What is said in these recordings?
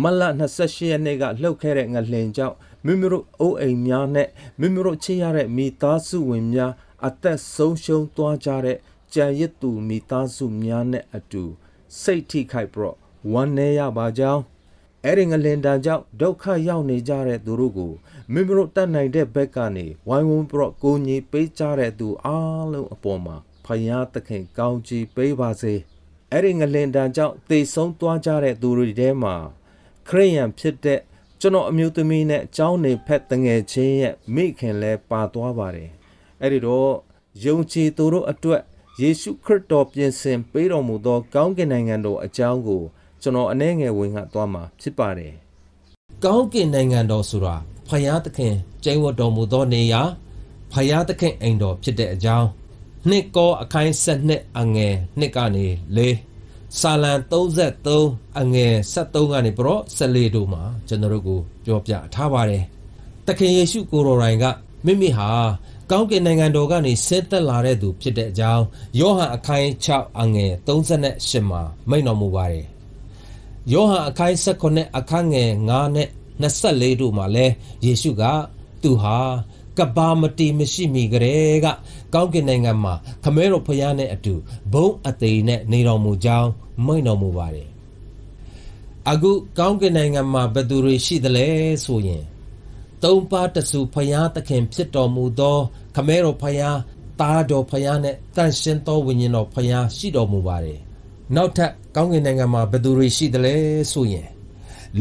မတ်လ28ရက်နေ့ကလှုပ်ခဲ့တဲ့ငလင်ကြောင့်မိမိတို့အိုးအိမ်များနဲ့မိမိတို့ချစ်ရတဲ့မိသားစုဝင်များအသက်ဆုံးရှုံးသွားကြတဲ့ကြံရစ်သူမိသားစုများနဲ့အတူစိတ်ထိခိုက်ပြီးတော့ဝမ်းနည်းရပါကြောင်းအဲ့ဒီငလင်တန်ကြောင့်ဒုက္ခရောက်နေကြတဲ့သူတို့ကိုမိမိတို့တတ်နိုင်တဲ့ဘက်ကနေဝိုင်းဝန်းပြီးတော့ကိုကြီးပေးကြတဲ့သူအားလုံးအပေါ်မှာဖယားသခင်ကောင်းချီးပေးပါစေအဲ့ဒီငလင်တန်ကြောင့်သေဆုံးသွားကြတဲ့သူတွေထဲမှာ ခရိယန်ဖြစ်တဲ့ကျွန်တော်အမျိုးသမီးနဲ့အကြောင်းနေဖက်တငယ်ချင်းရဲ့မိခင်လဲပါသွားပါတယ်အဲ့ဒီတော့ယုံကြည်သူတို့အတွက်ယေရှုခရစ်တော်ပြင်ဆင်ပေးတော်မူသော ကောင်းကင်နိုင်ငံတော်အကြောင်းကိုကျွန်တော်အနှဲငယ်ဝင်ငှသွားမှာဖြစ်ပါတယ်ကောင်းကင်နိုင်ငံတော်ဆိုတာဖယားသခင်ကျိန်ဝတ်တော်မူသောနေရာဖယားသခင်အိမ်တော်ဖြစ်တဲ့အကြောင်းနှစ်ကောအခိုင်းဆက်နှစ်အငယ်နှစ်ကနေ၄ စာလံ33အငယ်73ကနေပြီးတော့14တို့မှာကျွန်တော်တို့ကိုပြောပြထားပါတယ်။သခင်ယေရှုကိုယ်တော်တိုင်ကမိမိဟာကောင်းကင်နိုင်ငံတော်ကနေဆင်းသက်လာတဲ့သူဖြစ်တဲ့အကြောင်းယောဟန်အခိုင်း6အငယ်38မှာမိန့်တော်မူပါတယ်။ယောဟန်အခိုင်း16အခန်းငယ်9နဲ့24တို့မှာလဲယေရှုကသူဟာ ကဘာမတီမရှိမီကလေးကကောင်းကင်နိုင်ငံမှာခမဲတော်ဖျားနဲ့အတူဘုံအသေးနဲ့နေတော်မူကြောင်းမိန့်တော်မူပါတယ်အခုကောင်းကင်နိုင်ငံမှာဘယ်သူတွေရှိသလဲဆိုရင်သုံးပါးတဆူဖျားသခင်ဖြစ်တော်မူသော ခမဲတော်ဖျားသားတော်ဖျားနဲ့တန်ရှင်းသောဝိညာဉ်တော်ဖျားရှိတော်မူပါတယ်နောက်ထပ်ကောင်းကင်နိုင်ငံမှာဘယ်သူတွေရှိသလဲဆိုရင်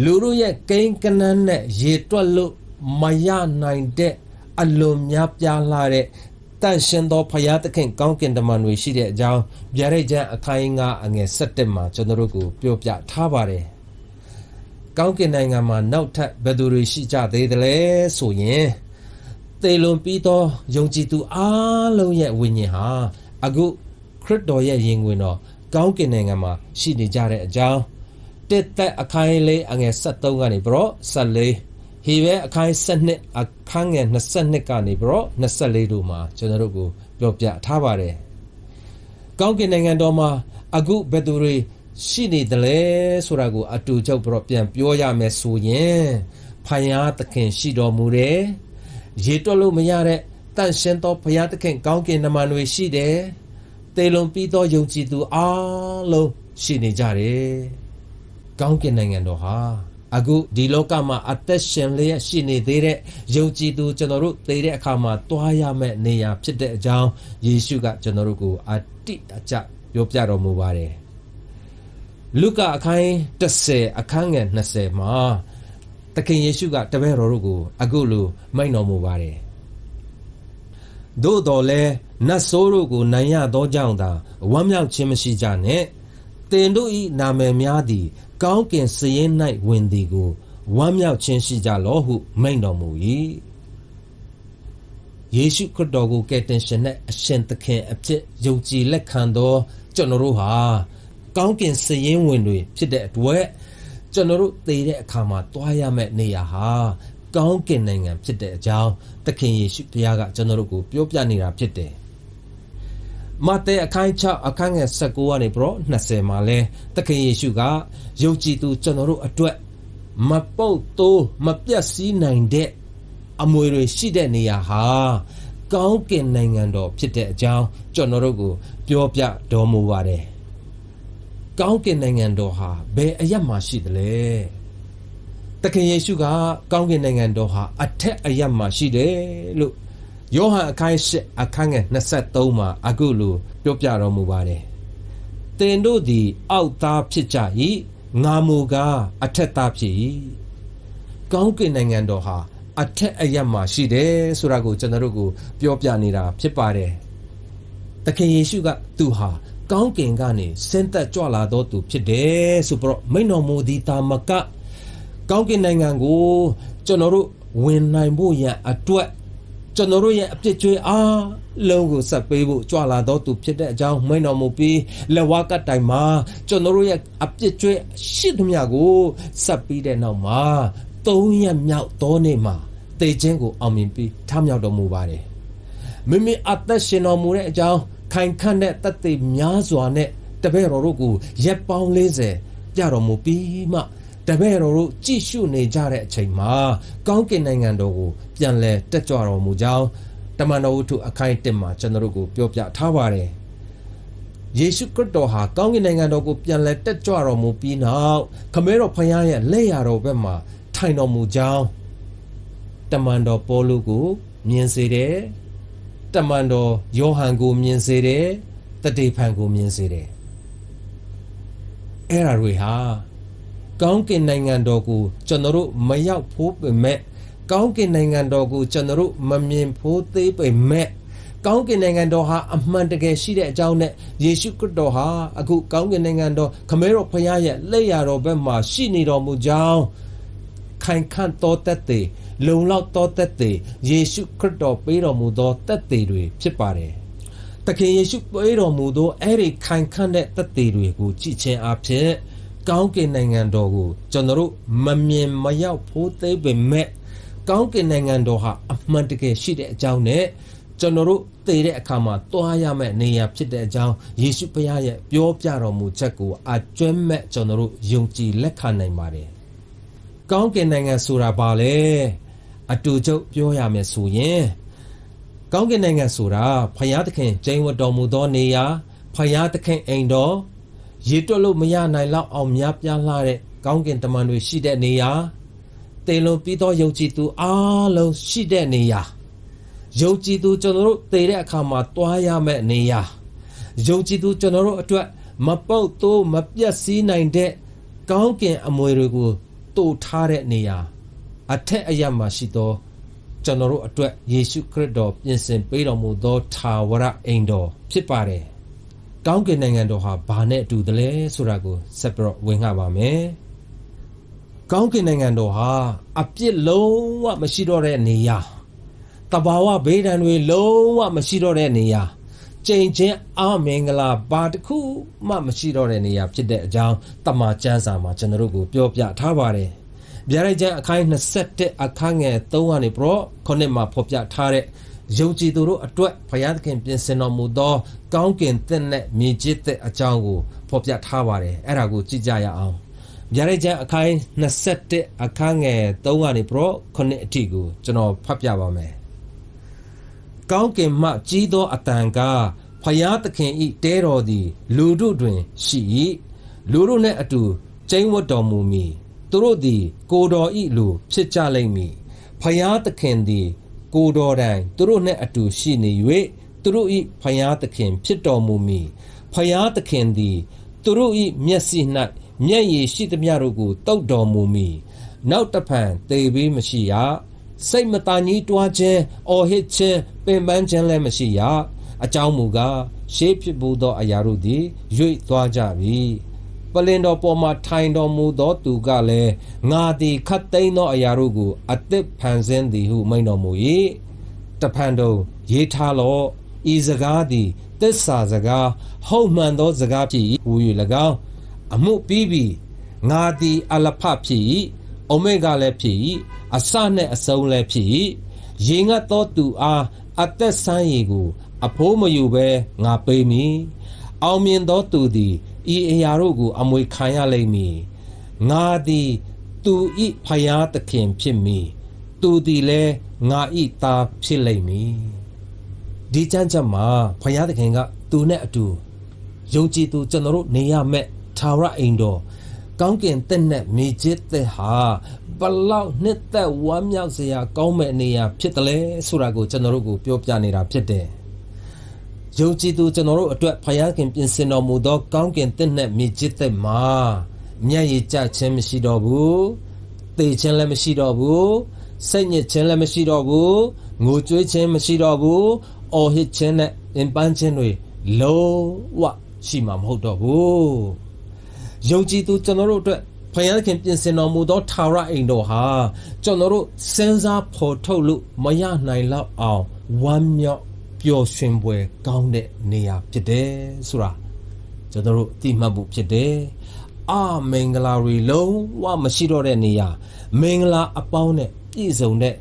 လူတို့ရဲ့ကိန်းကနန်းနဲ့ရေတွက်လို့မရနိုင်တဲ့ အလွန်များပြားလာတဲ့တန်ရှင်သောဖရာသခင်ကောင်းကင်တမန်တွေရှိတဲ့အကြောင်းဗျာဒိတ်ကျမ်းအခိုင်အငါအငယ်7မှာကျွန်တော်တို့ကိုပြောပြထားပါတယ်။ကောင်းကင်နိုင်ငံမှာနောက်ထပ်ဘယ်သူတွေရှိကြသေးသလဲဆိုရင်သေလွန်ပြီးသောယုံကြည်သူအားလုံးရဲ့ဝိညာဉ်ဟာအခုခရစ်တော်ရဲ့ယင်ဝင်တော်ကောင်းကင်နိုင်ငံမှာရှိနေကြတဲ့အကြောင်းတစ်သက်အခိုင်လေးအငယ်73ကနေပြီးတော့14 ဟေဘဲအခိုင်7အခန်းငယ်22ကနေပြီးတော့24တို့မှာကျွန်တော်တို့ကိုပြောပြထားပါတယ်။ကောင်းကင်နိုင်ငံတော်မှာအခုဘယ်သူတွေရှိနေတယ်လဲဆိုတာကိုအတူချုပ်ပြီးတော့ပြန်ပြောရမယ်ဆိုရင်ဖယားသခင်ရှိတော်မူတယ်။ရေတွက်လို့မရတဲ့တန့်ရှင်းသောဖယားသခင်ကောင်းကင်နမန်တွေရှိတယ်။တေလွန်ပြီးသောယုံကြည်သူအားလုံးရှိနေကြတယ်။ကောင်းကင်နိုင်ငံတော်ဟာ အခုဒီလောကမှာအသက်ရှင်လျက်ရှိနေသေးတဲ့ယုံကြည်သူကျွန်တော်တို့သိတဲ့အခါမှာတွားရမယ့်နေရာဖြစ်တဲ့အကြောင်းယေရှုကကျွန်တော်တို့ကိုအတိအကျပြောပြတော်မူပါတယ်လုကာအခန်း10အခန်းငယ်20မှာသခင်ယေရှုကတပည့်တော်တို့ကိုအခုလိုမိန့်တော်မူပါတယ်သို့တော်လဲနတ်ဆိုးတို့ကိုနိုင်ရသောကြောင့်သာဝမ်းမြောက်ခြင်းမရှိကြနဲ့တင်တို့ဤနာမည်များသည် ကောင်းကင်စည်ရင်၌ဝင်သည်ကိုဝမ်းမြောက်ခြင်းရှိကြလောဟုမိန့်တော်မူ၏ယေရှုခရစ်တော်ကိုကယ်တင်ရှင်နဲ့အရှင်သခင်အဖြစ်ယုံကြည်လက်ခံသောကျွန်တော်တို့ဟာကောင်းကင်စည်ရင်ဝင်တွေဖြစ်တဲ့အတွက်ကျွန်တော်တို့သိတဲ့အခါမှာတွားရမယ့်နေရာဟာကောင်းကင်နိုင်ငံဖြစ်တဲ့အကြောင်းသခင်ယေရှုဘုရားကကျွန်တော်တို့ကိုပြောပြနေတာဖြစ်တယ် မဿဲအခန်း6အခန်းငယ်19ကနေပြီးတော့20မှာလဲသခင်ယေရှုကယုံကြည်သူကျွန်တော်တို့အတွက်မပုတ်တိုးမပြတ်စည်းနိုင်တဲ့အမွေတွေရှိတဲ့နေရာဟာကောင်းကင်နိုင်ငံတော်ဖြစ်တဲ့အကြောင်းကျွန်တော်တို့ကိုပြောပြတော်မူပါတယ်။ကောင်းကင်နိုင်ငံတော်ဟာဘယ်အရက်မှာရှိသလဲ။သခင်ယေရှုကကောင်းကင်နိုင်ငံတော်ဟာအထက်အရက်မှာရှိတယ်လို့ ယောဟန်အခန်း၈အခန်းငယ်23မှာအခုလိုပြောပြတော်မူပါတယ်။တင်တို့သည် အောက်သားဖြစ်ကြ၏ငါမူကားအထက်သားဖြစ်၏။ကောင်းကင်နိုင်ငံတော်ဟာအထက်အရက်မှာရှိတယ်ဆိုတာကိုကျွန်တော်တို့ကိုပြောပြနေတာဖြစ်ပါတယ်။သခင်ယေရှုကသူဟာကောင်းကင်ကနေဆင်းသက်ကြွလာတော်သူဖြစ်တယ်ဆိုပြီးတော့မိန့်တော်မူသည်တာမကကောင်းကင်နိုင်ငံကိုကျွန်တော်တို့ဝင်နိုင်ဖို့ရန်အတွက် ကျွန်တော်တို့ရဲ့အပြစ်ကြွေးအားလုံးကိုဆက်ပေးဖို့ကြွလာတော့သူဖြစ်တဲ့အကြောင်းမိန့်တော်မူပြီးလက်ဝါးကတိုင်မှာကျွန်တော်တို့ရဲ့အပြစ်ကြွေးရှိသမျှကိုဆက်ပြီးတဲ့နောက်မှာသုံးရက်မြောက်သောနေ့မှာတေခြင်းကိုအောင်မြင်ပြီးထမြောက်တော်မူပါတယ်မိမိအသက်ရှင်တော်မူတဲ့အကြောင်းခိုင်ခန့်တဲ့တသက်များစွာနဲ့တပည့်တော်တို့ကိုရက်ပေါင်း40ပြတော်မူပြီးမှ တပည့်တော်တို့ကြည့်ရှုနေကြတဲ့အချိန်မှာကောင်းကင်နိုင်ငံတော်ကိုပြန်လဲတက်ကြွတော်မူကြောင်းတမန်တော်ဝတ္ထုအခိုင်အတစ်မှာကျွန်တော်တို့ကိုပြောပြထားပါတယ်ယေရှုခရစ်တော်ဟာကောင်းကင်နိုင်ငံတော်ကိုပြန်လဲတက်ကြွတော်မူပြီးနောက်ခမဲတော်ဖခင်ရဲ့လက်ရတော်ဘက်မှာထိုင်တော်မူကြောင်းတမန်တော်ပေါလုကိုမြင်စေတယ်တမန်တော်ယောဟန်ကိုမြင်စေတယ်တတိဖန်ကိုမြင်စေတယ်အဲ့ဒါတွေဟာ ကောင်းကင်နိုင်ငံတော်ကိုကျွန်တော်တို့မရောက်ဖို့ပေမဲ့ကောင်းကင်နိုင်ငံတော်ကိုကျွန်တော်တို့မမြင်ဖို့သေးပေမဲ့ကောင်းကင်နိုင်ငံတော်ဟာအမှန်တကယ်ရှိတဲ့အကြောင်းနဲ့ယေရှုခရစ်တော်ဟာအခုကောင်းကင်နိုင်ငံတော်ခမဲတော်ဖခင်ရဲ့လက်ရတော်ဘက်မှာရှိနေတော်မူကြောင်းခိုင်ခန့်သောတက်သေးလုံလောက်သောတက်သေးယေရှုခရစ်တော်ပေးတော်မူသောတက်သေးတွေဖြစ်ပါတယ်။တခင်ယေရှုပေးတော်မူသောအဲ့ဒီခိုင်ခန့်တဲ့တက်သေးတွေကိုကြည်ချင်းအဖြစ် ကောင်းကင်နိုင်ငံတော်ကိုကျွန်တော်တို့မမြင်မရောက်ဖို့သေးပေမဲ့ကောင်းကင်နိုင်ငံတော်ဟာအမှန်တကယ်ရှိတဲ့အကြောင်းနဲ့ကျွန်တော်တို့တည်တဲ့အခါမှာတွားရမယ့်နေရာဖြစ်တဲ့အကြောင်းယေရှုဖခင်ရဲ့ပြောပြတော်မူချက်ကိုအကျွမ်းမဲ့ကျွန်တော်တို့ယုံကြည်လက်ခံနိုင်ပါတယ်။ကောင်းကင်နိုင်ငံဆိုတာဘာလဲအတူချုပ်ပြောရမယ်ဆိုရင်ကောင်းကင်နိုင်ငံဆိုတာဖယားသခင်ကျင်းဝတ်တော်မူသောနေရာဖယားသခင်အိမ်တော် ရေတွက်လို့မရနိုင်လောက်အောင်များပြားလှတဲ့ကောင်းကင်တမန်တွေရှိတဲ့နေရာတေလွန်ပြီးသောယုံကြည်သူအားလုံးရှိတဲ့နေရာယုံကြည်သူကျွန်တော်တို့တည်တဲ့အခါမှာတွားရမယ့်နေရာယုံကြည်သူကျွန်တော်တို့အတွက်မပုတ်သိုးမပြတ်စည်းနိုင်တဲ့ကောင်းကင်အမွေတွေကိုတူထားတဲ့နေရာအထက်အရမှာရှိသောကျွန်တော်တို့အတွက်ယေရှုခရစ်တော်ပြင်ဆင်ပေးတော်မူသောထာဝရအိမ်တော်ဖြစ်ပါတယ်။ ကောင်းကင်နိုင်ငံတော်ဟာဘာနဲ့အတူတလဲဆိုတာကိုဆက်ပြီးတော့ဝင်ငှပါမယ်။ကောင်းကင်နိုင်ငံတော်ဟာအပြစ်လုံးဝမရှိတော့တဲ့နေရာတဘာဝဘေးဒဏ်တွေလုံးဝမရှိတော့တဲ့နေရာကြိမ်ချင်းအမင်္ဂလာဘာတစ်ခုမှမရှိတော့တဲ့နေရာဖြစ်တဲ့အကြောင်းတမန်ကျမ်းစာမှာကျွန်တော်တို့ကိုပြောပြထားပါတယ်။ဗျာဒိတ်ကျမ်းအခိုင်21အခန်းငယ်3ကနေပြတော့ခုနှစ်မှာဖော်ပြထားတဲ့ ယုံကြည်သူတို့အတွက်ဘုရားသခင်ပြင်ဆင်တော်မူသော ကောင်းကင်သစ်နဲ့မြေကြီးသစ်အကြောင်းကိုဖော်ပြထားပါတယ်။အဲ့ဒါကိုကြည့်ကြရအောင်။ဗျာဒိတ်ကျမ်းအခိုင်21အခန်းငယ်3ကနေပြတော့ခုနှစ်အထိကိုကျွန်တော်ဖတ်ပြပါမယ်။ကောင်းကင်မှကြီးသောအတန်ကဖယားသခင်ဤတဲတော်သည် လူတို့တွင်ရှိ၏လူတို့နှင့်အတူကျိန်းဝတ်တော်မူမည်သူတို့သည် ကိုယ်တော်ဤလူဖြစ်ကြလိမ့်မည်ဖယားသခင်သည် ကိုယ်တော်တိုင်သူတို့နှင့်အတူရှိနေ၍သူတို့ဤဖယားသခင်ဖြစ်တော်မူမည်ဖယားသခင်သည်သူတို့ဤမျက်စိ၌မျက်ရည်ရှိသမျှတို့ကိုတုတ်တော်မူမည်နောက်တဖန်သေဘေးမရှိရစိတ်မတန်ကြီးတွားခြင်းအော်ဟစ်ခြင်းပင်ပန်းခြင်းလည်းမရှိရအကြောင်းမူကားရှေးဖြစ်ဘူးသောအရာတို့သည်ရွေ့သွားကြပြီ ပလင်တော်ပေါ်မှာထိုင်တော်မူသောသူကလည်းငါသည်ခတ်သိမ်းသောအရာတို့ကိုအသစ်ဖန်ဆင်းသည်ဟုမိန့်တော်မူ၏တဖန်တော့ရေးထားလော့ဤစကားသည်သစ္စာစကားဟုတ်မှန်သောစကားဖြစ်၏ဟူ၍၎င်းအမှုပြီးပြီငါသည်အလဖဖြစ်၏အိုမေဂါလည်းဖြစ်၏အစနှင့်အဆုံးလည်းဖြစ်၏ရေငတ်သောသူအားအသက်ဆန်းရည်ကို အဖိုးမယူဘဲငါပေးမည်အောင်မြင်သောသူသည် ဤအရာတို့ကို အမွေခံရလိမ့်မည်ငါသည်သူဤဖယားသခင်ဖြစ်မည်သူသည်လည်းငါဤသားဖြစ်လိမ့်မည်ဒီချမ်းချက်မှာဖယားသခင်ကသူနဲ့အတူယုံကြည်သူကျွန်တော်တို့နေရမဲ့ထာဝရအိမ်တော်ကောင်းကင်တက်နဲ့မြေကြီးတက်ဟာဘလောက်နှစ်သက်ဝမ်းမြောက်စရာကောင်းမဲ့နေရာဖြစ်တယ်လဲဆိုတာကိုကျွန်တော်တို့ကိုပြောပြနေတာဖြစ်တယ်။ ယုံကြည်သူကျွန်တော်တို့အတွက်ဖယားခင်ပြင်ဆင်တော်မူသောကောင်းကင်တက်နဲ့မြေကြီးတက်မှာမျက်ရည်ကျခြင်းမရှိတော့ဘူး။တေခြင်းလည်းမရှိတော့ဘူး။စိတ်ညစ်ခြင်းလည်းမရှိတော့ဘူး။ငိုကြွေးခြင်းမရှိတော့ဘူး။အော်ဟစ်ခြင်းနဲ့ပင်ပန်းခြင်းတွေလုံးဝရှိမှာမဟုတ်တော့ဘူး။ယုံကြည်သူကျွန်တော်တို့အတွက်ဖယားခင်ပြင်ဆင်တော်မူသောထာဝရအိမ်တော်ဟာကျွန်တော်တို့စဉ်းစားဖော်ထုတ်လို့မရနိုင်လောက်အောင်ဝမ်းမြောက် ပျော်ရွှင်ပွဲကောင်းတဲ့နေရာဖြစ်တယ်ဆိုတာကျွန်တော်တို့အတိမတ်ဖို့ဖြစ်တယ်အာမင်္ဂလာတွေလုံးဝမရှိတော့တဲ့နေရာမင်္ဂလာအပေါင်းနဲ့ပြည့်စုံတဲ့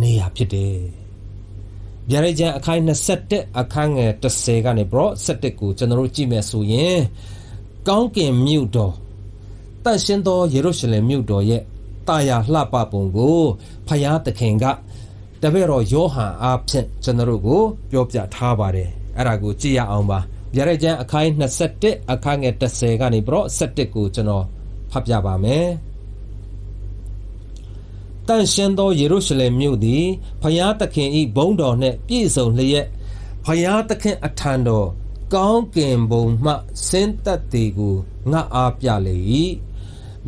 နေရာဖြစ်တယ်ဗျာဒိတ်ကျမ်းအခိုင်21အခန်းငယ်30ကနေပြီးတော့17ကိုကျွန်တော်တို့ကြည့်မယ်ဆိုရင်ကောင်းကင်မြို့တော်တတန့်ရှင်းသောယေရုရှလင်မြို့တော်ရဲ့တာယာလှပပုံကိုဖယားသခင်က တပည့်တော်ယောဟန်အားဖြင့်ကျွန်တော်တို့ကိုပြောပြထားပါတယ်အဲ့ဒါကိုကြည့်ရအောင်ပါဗျာဒိတ်ကျမ်းအခန်း21အခန်းငယ်30ကနေပြီးတော့17ကိုကျွန်တော်ဖတ်ပြပါမယ်တန်ရှင်းသောယေရုရှလင်မြို့သည်ဖယားသခင်၏ဘုန်းတော်နှင့်ပြည့်စုံလျက်ဖယားသခင်အထံတော်ကောင်းကင်ဘုံမှဆင်းသက်သည်ကိုငါအားပြလေ၏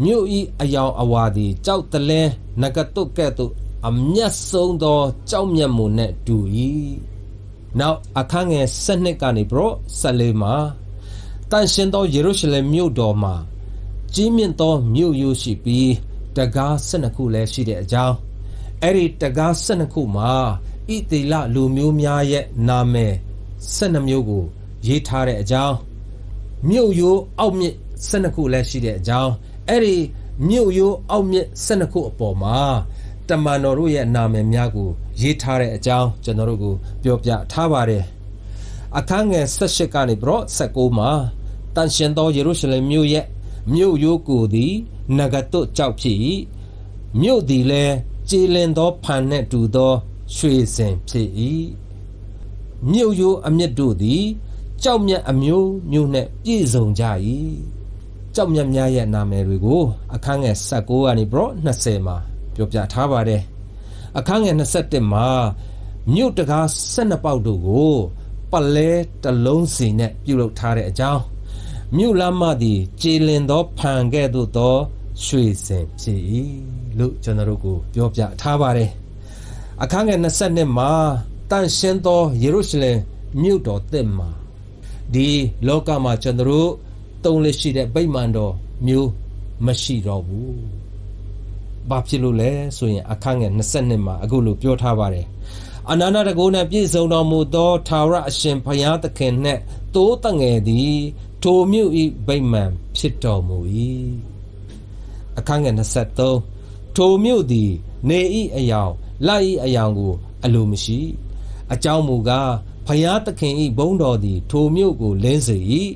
မြို့၏အယောင်အဝါသည်ကြောက်တလဲနဂတုကဲ့သို့ အမျက်ဆုံးသောကြောက်မျက်မှုနှင့်တူ၏နောက်အခန်းငယ်7ကနေပြီးတော့14မှာတန်ရှင်းသောယေရုရှလင်မြို့တော်မှာကြီးမြင့်သောမြို့ရိုးရှိပြီးတကား12ခုလည်းရှိတဲ့အကြောင်းအဲ့ဒီတကား12ခုမှာဣသေလလူမျိုးများရဲ့နာမည်12မျိုးကို ရေးထားတဲ့အကြောင်းမြို့ရိုးအောက်မြစ်12ခုလည်းရှိတဲ့အကြောင်းအဲ့ဒီမြို့ရိုးအောက်မြစ်12ခုအပေါ်မှာ တမန်တော်တို့ရဲ့နာမည်များကိုရေးထားတဲ့အကြောင်းကျွန်တော်တို့ကိုပြောပြထားပါတယ်အခန်းငယ်18ကနေပြီးတော့19မှာတန်ရှင်သောယေရုရှလင်မြို့ရဲ့မြို့ရိုးကိုသည်နဂတုကြောက်ဖြစ်၏မြို့သည်လည်းကြည်လင်သောဖန်နှင့်တူသောရွှေစင်ဖြစ်၏မြို့ရိုးအမြင့်တို့သည်ကြောက်မြတ်အမျိုးမျိုးနှင့်ပြည့်စုံကြ၏ကြောက်မြတ်များရဲ့နာမည်တွေကိုအခန်းငယ်19ကနေပြီးတော့20မှာ ပြောပြထားပါတယ်အခန်းငယ်21မှာမြို့တကား12ပေါက်တို့ကိုပလဲတစ်လုံးစီနဲ့ပြုလုပ်ထားတဲ့အကြောင်းမြို့လမ်းမသည်ကြည်လင်သောဖန်ကဲ့သို့သောရွှေစင်ဖြစ်၏လို့ကျွန်တော်တို့ကိုပြောပြထားပါတယ်အခန်းငယ်22မှာတန်ရှင်းသောယေရုရှလင်မြို့တော်သစ်မှာဒီလောကမှာကျွန်တော်တို့တုံးလက်ရှိတဲ့ဗိမာန်တော်မျိုးမရှိတော့ဘူး။ ဘာဖြစ်လို့လဲဆိုရင်အခန်းငယ်22မှာအခုလိုပြောထားပါတယ်။အနန္တတကုနဲ့ပြည့်စုံတော်မူသောသာရအရှင်ဘုရားသခင်နှင့်တိုးတငယ်သည်ထိုမြို့ဤဗိမာန်ဖြစ်တော်မူ၏။အခန်းငယ်23ထိုမြို့သည် နေဤအယောင်လက်ဤအယောင်ကို အလိုမရှိ အကြောင်းမူကားဖျားသခင်ဤဘုန်းတော်သည် ထိုမြို့ကိုလင်းစေ၏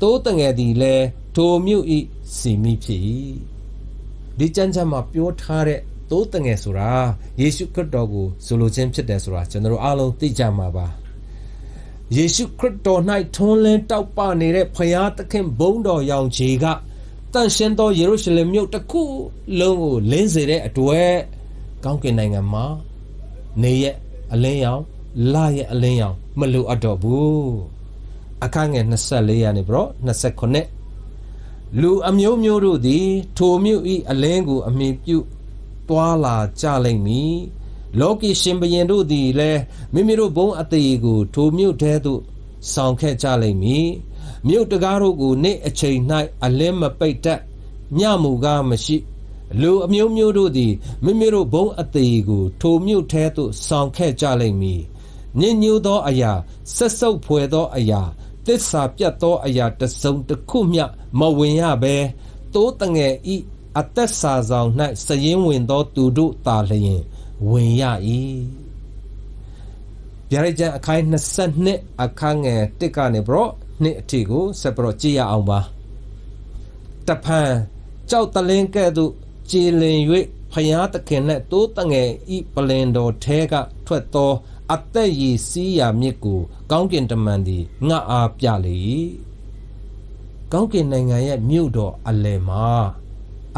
တိုးတငယ်သည်လည်းထိုမြို့ဤစီမိဖြစ်၏ ဒီကျမ်းချမ်းမှာပြောထားတဲ့တိုးတငယ်ဆိုတာယေရှုခရစ်တော်ကိုဆိုလိုခြင်းဖြစ်တယ်ဆိုတာကျွန်တော်တို့အားလုံးသိကြမှာပါယေရှုခရစ်တော်၌ထွန်းလင်းတောက်ပနေတဲ့ဖျားသခင်ဘုန်းတော်ရောင်ခြေကတန်ရှင်းသောယေရုရှလင်မြို့တစ်ခုလုံးကိုလင်းစေတဲ့အတွက်ကောင်းကင်နိုင်ငံမှာနေရဲ့အလင်းရောင်လရဲ့အလင်းရောင်မလိုအပ်တော့ဘူးအခန်းငယ်24ရာနေပြီးတော့29 လူအမျိုးမျိုးတို့သည် ထိုမြို့ဤအလင်းကို အမိပြုတွာလာကြလိမ့်မည်လောကီရှင်ဘရင်တို့သည်လည်းမိမိတို့ဘုံအသေးကိုထိုမြို့ထဲသို့ဆောင်ခဲ့ကြလိမ့်မည်မြို့တကားတို့ကိုနေ့အချိန်၌အလင်းမပိတ်တတ်ညမူကားမရှိလူအမျိုးမျိုးတို့သည်မိမိတို့ဘုံအသေးကို ထိုမြို့ထဲသို့ဆောင်ခဲ့ကြလိမ့်မည်ညဉ့်ညူသောအရာဆက်ဆုပ်ဖွယ်သောအရာ တစ္ဆာပြတ်သောအရာတစ်စုံတစ်ခုမျှမဝင်ရဘဲတိုးတငယ်ဤအသက်စာဆောင်၌စရင်ဝင်သောသူတို့သာလျင်ဝင်ရ၏ဗျာဒိတ်ကျမ်းအခန်း22အခန်းငယ်1ကနေဘရောနှစ်အထိကိုဆက်ပြီးတော့ကြည့်ရအောင်ပါတဖန်ကြောက်တလင်းကဲ့သို့ကြည်လင်၍ဖျားသခင်နှင့်တိုးတငယ်ဤပလင်တော်ထဲကထွက်သော အသက်ရည်စီးရာမြစ်ကိုကောင်းကင်တမန်သည်ငှအားပြလေ၏ကောင်းကင်နိုင်ငံရဲ့မြို့တော်အလယ်မှာ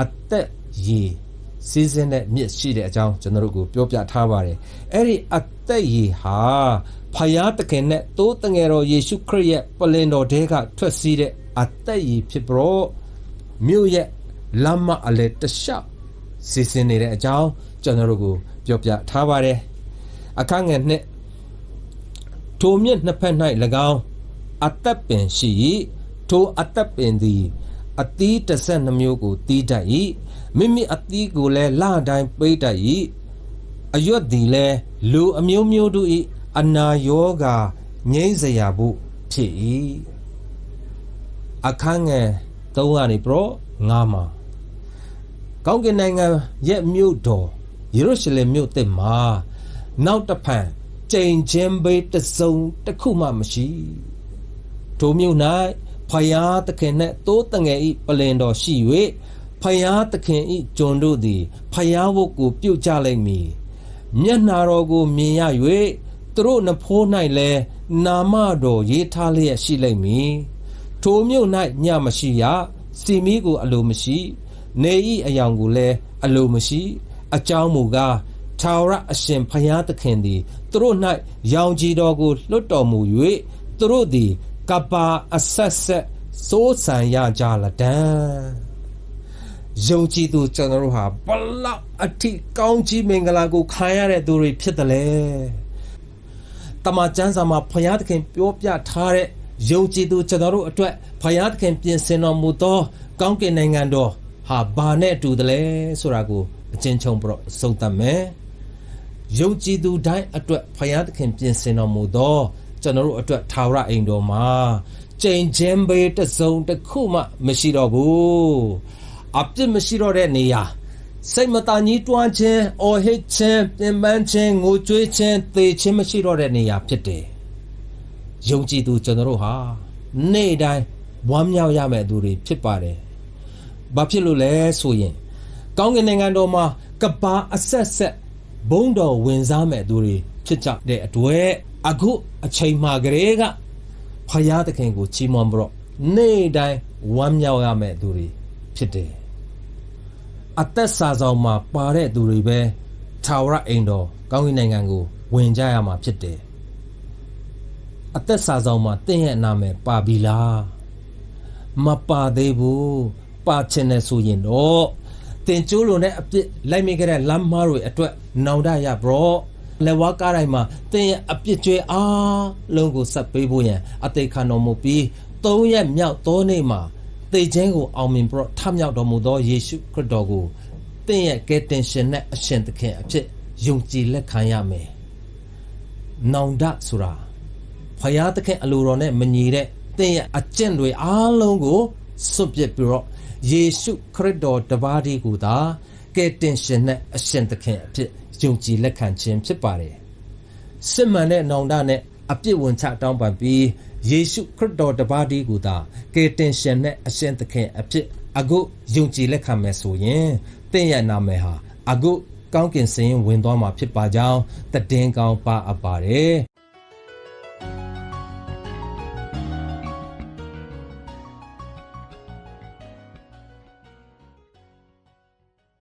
အသက်ရည်စီးစင်းတဲ့မြစ်ရှိတဲ့အကြောင်းကျွန်တော်တို့ကိုပြောပြထားပါတယ်အဲ့ဒီအသက်ရည်ဟာဖယားတခင်နဲ့တိုးတငယ်တော်ယေရှုခရစ်ရဲ့ပလင်တော်ထဲကထွက်စီးတဲ့အသက်ရည်ဖြစ်ပြီးတော့မြို့ရဲ့လမ်းမအလယ်တလျှောက်စီးစင်းနေတဲ့အကြောင်းကျွန်တော်တို့ကိုပြောပြထားပါတယ် အခန်းငယ်နှစ်ထိုမြင့်နှစ်ဖက်၌၎င်းအသက်ပင်ရှိ၏ထိုအသက်ပင်သည်အသီးတစ်ဆက်နှမျိုးကိုတီးတတ်၏မိမိအသီးကိုလည်းလတိုင်းပေးတတ်၏အရွက်သည်လည်းလူအမျိုးမျိုးတို့၏အနာယောဂါငြိမ့်စရာဖို့ဖြစ်၏အခန်းငယ်3ကနေပြတော့9မှာကောင်းကင်နိုင်ငံရဲ့မြို့တော်ယေရုရှလင်မြို့သစ်မှာ နောက်တစ်ဖန်ကြိမ်ချင်းဘေးတစုံတစ်ခုမှမရှိထိုမြို့၌ဖယားသခင်နှင့်တိုးတငယ်ဤပလင်တော်ရှိ၍ဖယားသခင်ဤကျွန်တို့သည်ဖယားဝတ်ကိုပြုတ်ကြလိမ့်မည်မျက်နာတော်ကိုမြင်ရ၍သူတို့နှဖိုး၌လည်းနာမတော်ရေးထားလျက်ရှိလိမ့်မည်ထိုမြို့၌ညမရှိရစီမီကိုအလိုမရှိ နေဤအယောင်ကိုလည်းအလိုမရှိ အကြောင်းမူကား ထာဝရအရှင်ဖယားသခင်သည်သူတို့၌ရောင်ကြီးတော်ကိုလွတ်တော်မူ၍သူတို့သည်ကပ္ပါအဆက်ဆက်စိုးစံရကြလတံယုံကြည်သူကျွန်တော်တို့ဟာဘလောက်အထိကောင်းကြီးမင်္ဂလာကိုခံရတဲ့သူတွေဖြစ်တယ်လေတမန်ကျမ်းစာမှာဖယားသခင်ပြောပြထားတဲ့ယုံကြည်သူကျွန်တော်တို့အတွက်ဖယားသခင်ပြင်ဆင်တော်မူသော ကောင်းကင်နိုင်ငံတော်ဟာဘာနဲ့တူတယ်လဲဆိုတာကိုအချင်းချင်းပြတော့စုံတတ်မယ် ယုံကြည်သူတိုင်းအတွက်ဖယားသခင်ပြင်ဆင်တော်မူသောကျွန်တော်တို့အတွက်ထာဝရအိမ်တော်မှာကြင်ချင်းဘေးတစ်စုံတစ်ခုမှမရှိတော့ဘူးအပြစ်မရှိတော့တဲ့နေရာစိတ်မတန်ကြီးတွန်းခြင်းအော်ဟစ်ခြင်းပြင်ပန်းခြင်းငိုကြွေးခြင်းသေခြင်းမရှိတော့တဲ့နေရာဖြစ်တယ်ယုံကြည်သူကျွန်တော်တို့ဟာနေ့တိုင်းဝမ်းမြောက်ရမယ့်သူတွေဖြစ်ပါတယ်ဘာဖြစ်လို့လဲဆိုရင်ကောင်းကင်နိုင်ငံတော်မှာကပ္ပါအဆက်ဆက် ဘုံတော်ဝင်စားမဲ့သူတွေဖြစ်ကြတဲ့အတွက်အခုအချိန်မှကလေးကဖယားသခင်ကိုချီးမွမ်းပြီးတော့နေ့တိုင်းဝမ်းမြောက်ရမယ့်သူတွေဖြစ်တယ်အသက်စာဆောင်မှာပါတဲ့သူတွေပဲထာဝရအိမ်တော်ကောင်းကင်နိုင်ငံကိုဝင်ကြရမှာဖြစ်တယ်အသက်စာဆောင်မှာတင့်ရဲ့နာမည်ပါပြီလားမပါသေးဘူးပါချင်တယ်ဆိုရင်တော့ တင်ကျိုးလုံးတဲ့အပြစ်လိုက်မိခဲ့တဲ့လမ်းမားတွေအတွက်နောင်တရဘရောလက်ဝါးကားတိုင်းမှာတင်ရဲ့အပြစ်ကြွေအားလုံးကိုဆက်ပေးဖို့ရန်အသေးခံတော်မူပြီး၃ရက်မြောက်သောနေ့မှာတေခြင်းကိုအောင်မြင်ပြီးတော့ထမြောက်တော်မူသောယေရှုခရစ်တော်ကိုတင့်ရဲ့ကယ်တင်ရှင်နဲ့အရှင်သခင်အဖြစ်ယုံကြည်လက်ခံရမယ်။နောင်တဆိုတာဖယားသခင်အလိုတော်နဲ့မညီတဲ့တင့်ရဲ့အကျင့်တွေအားလုံးကို စွန့်ပစ်ပြီးတော့ယေရှုခရစ်တော်တပါးတည်းကိုသာကယ်တင်ရှင်နဲ့အရှင်သခင်အဖြစ်ယုံကြည်လက်ခံခြင်းဖြစ်ပါတယ်။စစ်မှန်တဲ့နောင်တနဲ့အပြစ်ဝင်ချတောင်းပန်ပြီးယေရှုခရစ်တော်တပါးတည်းကိုသာကယ်တင်ရှင်နဲ့အရှင်သခင်အဖြစ်အခုယုံကြည်လက်ခံမယ်ဆိုရင်တင့်ရဲ့နာမည်ဟာအခုကောင်းကင်စင်ရင်ဝင်သွားမှာဖြစ်ပါကြောင်းတည်င်းကောင်းပါအပ်ပါတယ်